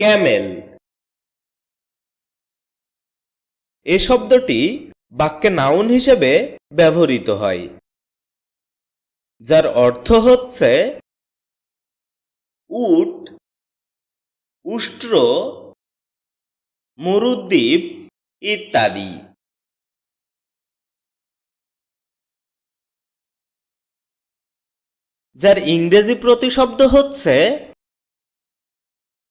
Camel. এ শব্দটি বাক্যে noun হিসেবে ব্যবহৃত হয়, যার অর্থ হচ্ছে উট, উষ্ট্র, মরুদ্বীপ ইত্যাদি। যার ইংরেজি প্রতিশব্দ হচ্ছে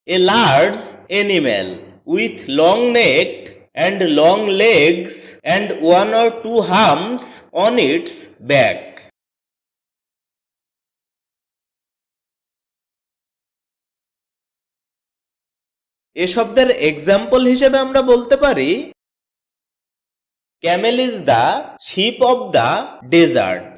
a large animal with long neck and long legs and one or two humps on its back এ শব্দের এক্সাম্পল হিসেবে আমরা বলতে পারি camel is the ship of the desert